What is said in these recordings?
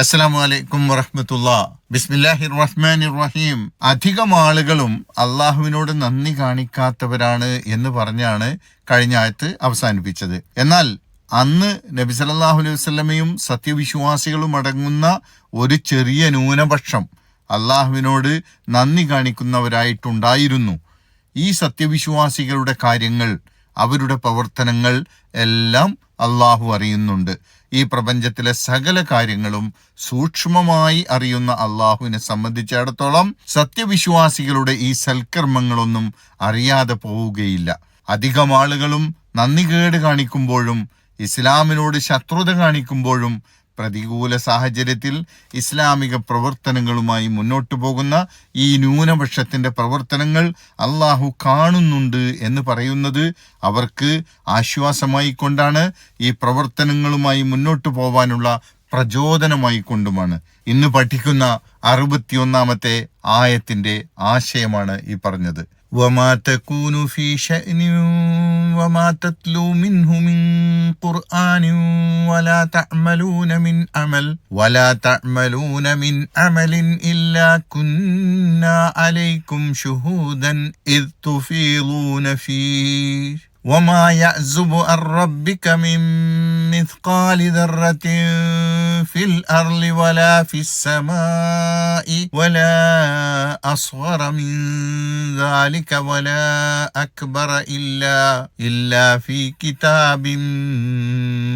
അസ്സലാമു അലൈക്കും വറഹ്മത്തുള്ള. ബിസ്മില്ലാഹിർ റഹ്മാനിർ റഹീം അധികം ആളുകളും അള്ളാഹുവിനോട് നന്ദി കാണിക്കാത്തവരാണ് എന്ന് പറഞ്ഞാണ് കഴിഞ്ഞ ആയത്ത് അവസാനിപ്പിച്ചത്. എന്നാൽ അന്ന് നബി സല്ലല്ലാഹു അലൈഹി വസ്ലമയും സത്യവിശ്വാസികളും അടങ്ങുന്ന ഒരു ചെറിയ ന്യൂനപക്ഷം അള്ളാഹുവിനോട് നന്ദി കാണിക്കുന്നവരായിട്ടുണ്ടായിരുന്നു. ഈ സത്യവിശ്വാസികളുടെ കാര്യങ്ങൾ അവരുടെ പ്രവർത്തനങ്ങൾ എല്ലാം അള്ളാഹു അറിയുന്നുണ്ട്. ഈ പ്രപഞ്ചത്തിലെ സകല കാര്യങ്ങളും സൂക്ഷ്മമായി അറിയുന്ന അള്ളാഹുവിനെ സംബന്ധിച്ചിടത്തോളം സത്യവിശ്വാസികളുടെ ഈ സൽക്കർമ്മങ്ങളൊന്നും അറിയാതെ പോവുകയില്ല. അധികം ആളുകളും നന്ദികേട് കാണിക്കുമ്പോഴും ഇസ്ലാമിനോട് ശത്രുത കാണിക്കുമ്പോഴും പ്രതികൂല സാഹചര്യത്തിൽ ഇസ്ലാമിക പ്രവർത്തനങ്ങളുമായി മുന്നോട്ടു പോകുന്ന ഈ ന്യൂനപക്ഷത്തിന്റെ പ്രവർത്തനങ്ങൾ അള്ളാഹു കാണുന്നുണ്ട് എന്ന് പറയുന്നത് അവർക്ക് ആശ്വാസമായി കൊണ്ടാണ് ഈ പ്രവർത്തനങ്ങളുമായി മുന്നോട്ടു പോവാനുള്ള പ്രചോദനമായി കൊണ്ടുമാണ് ഇന്ന് പഠിക്കുന്ന അറുപത്തിയൊന്നാമത്തെ ആയത്തിന്റെ ആശയമാണ് ഈ പറഞ്ഞത് وما تكون في شأن وما تتلو منه من قرآن ولا تعملون من عمل ولا تعملون من عمل إلا كنا عليكم شهودا إذ تفيضون فيه وما يعزب عن ربك من مثقال ذرة في الأرض ولا في السماء ولا أصغر من ذلك ولا أكبر إلا إلا في كتاب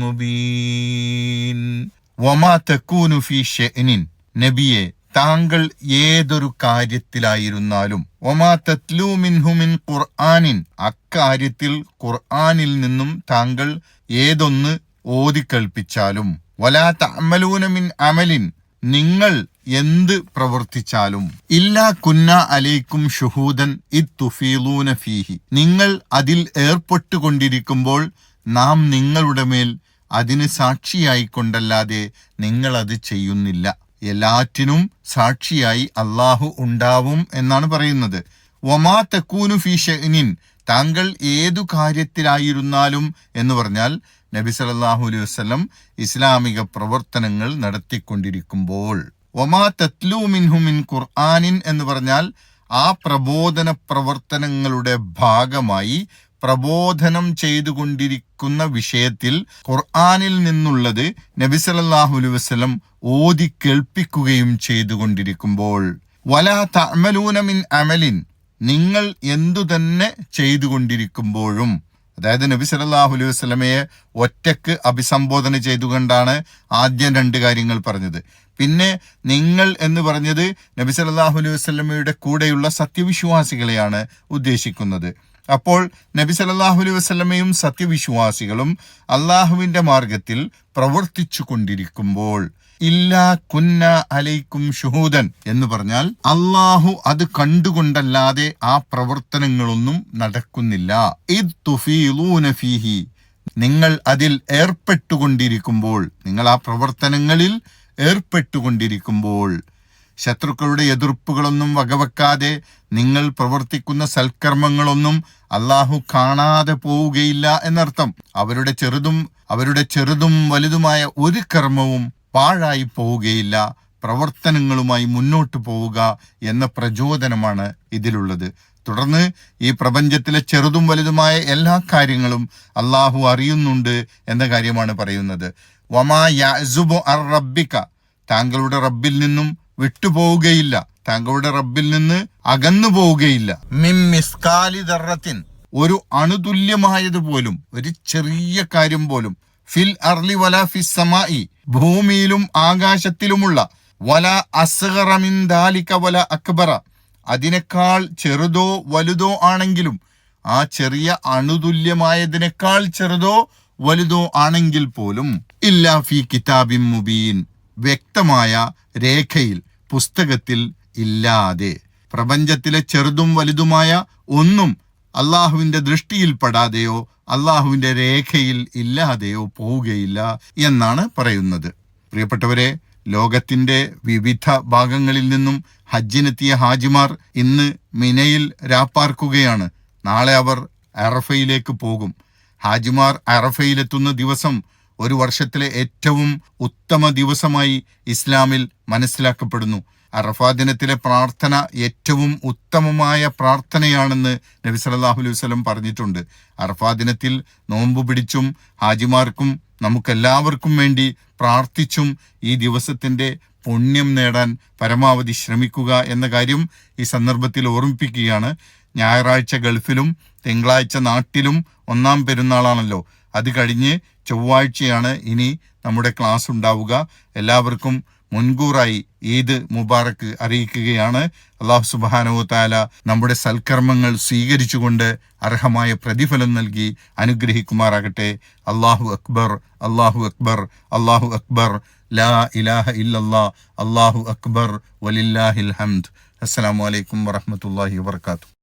مبين. وما تكون في شأن. نبيه താങ്കൾ ഏതൊരു കാര്യത്തിലായിരുന്നാലും ഒമാ തത്ലു മിൻഹുമിൻ ഖുർആാനിൻ അക്കാര്യത്തിൽ ഖുർആാനിൽ നിന്നും താങ്കൾ ഏതൊന്ന് ഓതിക്കൽപ്പിച്ചാലും വലാ തമലൂനമിൻ അമലിൻ നിങ്ങൾ എന്ത് പ്രവർത്തിച്ചാലും. ഇല്ലാ കുന്ന അലൈക്കും ഷുഹൂദൻ ഇത്തുഫീലൂന ഫീഹി. നിങ്ങൾ അതിൽ ഏർപ്പെട്ടുകൊണ്ടിരിക്കുമ്പോൾ നാം നിങ്ങളുടെ മേൽ അതിന് സാക്ഷിയായിക്കൊണ്ടല്ലാതെ നിങ്ങൾ അത് ചെയ്യുന്നില്ല. എല്ലാറ്റിനും സാക്ഷിയായി അള്ളാഹു ഉണ്ടാവും എന്നാണ് പറയുന്നത്. ഒമാ തക്കൂനു ഫി ഷെനിൻ താങ്കൾ ഏതു കാര്യത്തിലായിരുന്നാലും എന്ന് പറഞ്ഞാൽ നബി സല്ലല്ലാഹു അലൈഹി വസ്ലം ഇസ്ലാമിക പ്രവർത്തനങ്ങൾ നടത്തിക്കൊണ്ടിരിക്കുമ്പോൾ ഒമാ തത്ലു മിൻഹു മിൻ ഖുർആനിൻ എന്ന് പറഞ്ഞാൽ ആ പ്രബോധന പ്രവർത്തനങ്ങളുടെ ഭാഗമായി പ്രബോധനം ചെയ്തുകൊണ്ടിരിക്കുന്ന വിഷയത്തിൽ ഖുർആാനിൽ നിന്നുള്ളത് നബി സല്ലല്ലാഹു അലൈഹി വസല്ലം ഓതി കേൾപ്പിക്കുകയും ചെയ്തുകൊണ്ടിരിക്കുമ്പോൾ വലാ തഅമലൂന മിൻ അമലിൻ നിങ്ങൾ എന്തു തന്നെ ചെയ്തുകൊണ്ടിരിക്കുമ്പോഴും അതായത് നബി സല്ലല്ലാഹു അലൈഹി വസല്ലമയെ ഒറ്റയ്ക്ക് അഭിസംബോധന ചെയ്തുകൊണ്ടാണ് ആദ്യം രണ്ട് കാര്യങ്ങൾ പറഞ്ഞത്. പിന്നെ നിങ്ങൾ എന്ന് പറഞ്ഞത് നബി സല്ലല്ലാഹു അലൈഹി വസല്ലമയുടെ കൂടെയുള്ള സത്യവിശ്വാസികളെയാണ് ഉദ്ദേശിക്കുന്നത്. അപ്പോൾ നബി സല്ലല്ലാഹു അലൈഹി വസ്ലമയും സത്യവിശ്വാസികളും അള്ളാഹുവിന്റെ മാർഗത്തിൽ പ്രവർത്തിച്ചു കൊണ്ടിരിക്കുമ്പോൾ ഇല്ലാ കുന്ന അലൈക്കും ഷുഹൂദൻ എന്ന് പറഞ്ഞാൽ അള്ളാഹു അത് കണ്ടുകൊണ്ടല്ലാതെ ആ പ്രവർത്തനങ്ങളൊന്നും നടക്കുന്നില്ല. ഫീഹി നിങ്ങൾ അതിൽ ഏർപ്പെട്ടുകൊണ്ടിരിക്കുമ്പോൾ നിങ്ങൾ ആ പ്രവർത്തനങ്ങളിൽ ഏർപ്പെട്ടുകൊണ്ടിരിക്കുമ്പോൾ ശത്രുക്കളുടെ എതിർപ്പുകളൊന്നും വകവെക്കാതെ നിങ്ങൾ പ്രവർത്തിക്കുന്ന സൽക്കർമ്മങ്ങളൊന്നും അള്ളാഹു കാണാതെ പോവുകയില്ല എന്നർത്ഥം. അവരുടെ ചെറുതും അവരുടെ ചെറുതും വലുതുമായ ഒരു കർമ്മവും പാഴായി പോവുകയില്ല. പ്രവർത്തനങ്ങളുമായി മുന്നോട്ട് പോവുക എന്ന പ്രചോദനമാണ് ഇതിലുള്ളത്. തുടർന്ന് ഈ പ്രപഞ്ചത്തിലെ ചെറുതും വലുതുമായ എല്ലാ കാര്യങ്ങളും അള്ളാഹു അറിയുന്നുണ്ട് എന്ന കാര്യമാണ് പറയുന്നത്. വമാ യാസുബു അർ റബ്ബിക. താങ്കളുടെ റബ്ബിൽ നിന്നും വിട്ടുപോവുകയില്ല. താങ്കളുടെ റബ്ബിൽ നിന്ന് അകന്നു പോവുകയില്ല. മിം മിസ്കാലി ദർറത്തിൻ ഒരു അണുതുല്യമായത് പോലും ഒരു ചെറിയ കാര്യം പോലും. ഫിൽ അർലി വല ഫിസ് സമായി ഭൂമിയിലും ആകാശത്തിലുമുള്ള. വല അസ്ഗറമിൻ ദാലിക വല അക്ബറ. അതിനേക്കാൾ ചെറുതോ വലുതോ ആണെങ്കിലും ആ ചെറിയ അണുതുല്യമായതിനേക്കാൾ ചെറുതോ വലുതോ ആണെങ്കിൽ പോലും ഇല്ലാ ഫി കിതാബിൻ മുബീൻ. വ്യക്തമായ രേഖയിൽ പുസ്തകത്തിൽ ഇല്ലാതെ. പ്രപഞ്ചത്തിലെ ചെറുതും വലുതുമായ ഒന്നും അള്ളാഹുവിന്റെ ദൃഷ്ടിയിൽപ്പെടാതെയോ അള്ളാഹുവിന്റെ രേഖയിൽ ഇല്ലാതെയോ പോവുകയില്ല എന്നാണ് പറയുന്നത്. പ്രിയപ്പെട്ടവരെ ലോകത്തിന്റെ വിവിധ ഭാഗങ്ങളിൽ നിന്നും ഹജ്ജിനെത്തിയ ഹാജിമാർ ഇന്ന് മിനയിൽ രാപ്പാർക്കുകയാണ്. നാളെ അവർ അറഫയിലേക്ക് പോകും. ഹാജിമാർ അറഫയിലെത്തുന്ന ദിവസം ഒരു വർഷത്തിലെ ഏറ്റവും ഉത്തമ ദിവസമായി ഇസ്ലാമിൽ മനസ്സിലാക്കപ്പെടുന്നു. അറഫാ ദിനത്തിലെ പ്രാർത്ഥന ഏറ്റവും ഉത്തമമായ പ്രാർത്ഥനയാണെന്ന് നബി സല്ലല്ലാഹു അലൈഹി വസല്ലം പറഞ്ഞിട്ടുണ്ട്. അറഫാ ദിനത്തിൽ നോമ്പ് പിടിച്ചും ഹാജിമാർക്കും നമുക്കെല്ലാവർക്കും വേണ്ടി പ്രാർത്ഥിച്ചും ഈ ദിവസത്തിന്റെ പുണ്യം നേടാൻ പരമാവധി ശ്രമിക്കുക എന്ന കാര്യം ഈ സന്ദർഭത്തിൽ ഓർമ്മിപ്പിക്കുകയാണ്. ഞായറാഴ്ച ഗൾഫിലും തിങ്കളാഴ്ച നാട്ടിലും ഒന്നാം പെരുന്നാളാണല്ലോ. അത് കഴിഞ്ഞ് ചൊവ്വാഴ്ചയാണ് ഇനി നമ്മുടെ ക്ലാസ് ഉണ്ടാവുക. എല്ലാവർക്കും മുൻകൂറായി ഈദ് മുബാറക്ക് അറിയിക്കുകയാണ്. അള്ളാഹു സുബാനോ താല നമ്മുടെ സൽക്കർമ്മങ്ങൾ സ്വീകരിച്ചുകൊണ്ട് അർഹമായ പ്രതിഫലം നൽകി അനുഗ്രഹിക്കുമാറാകട്ടെ. അള്ളാഹു അക്ബർ അള്ളാഹു അക്ബർ അള്ളാഹു അക്ബർ. ലാ ഇലാഹ ഇല്ലല്ലാ അള്ളാഹു അക്ബർ. വലില്ലാഹിൽ ഹംദ്. അസ്സാം വലൈക്കും വറഹ്മത്തുള്ളാഹി വബർക്കാത്തു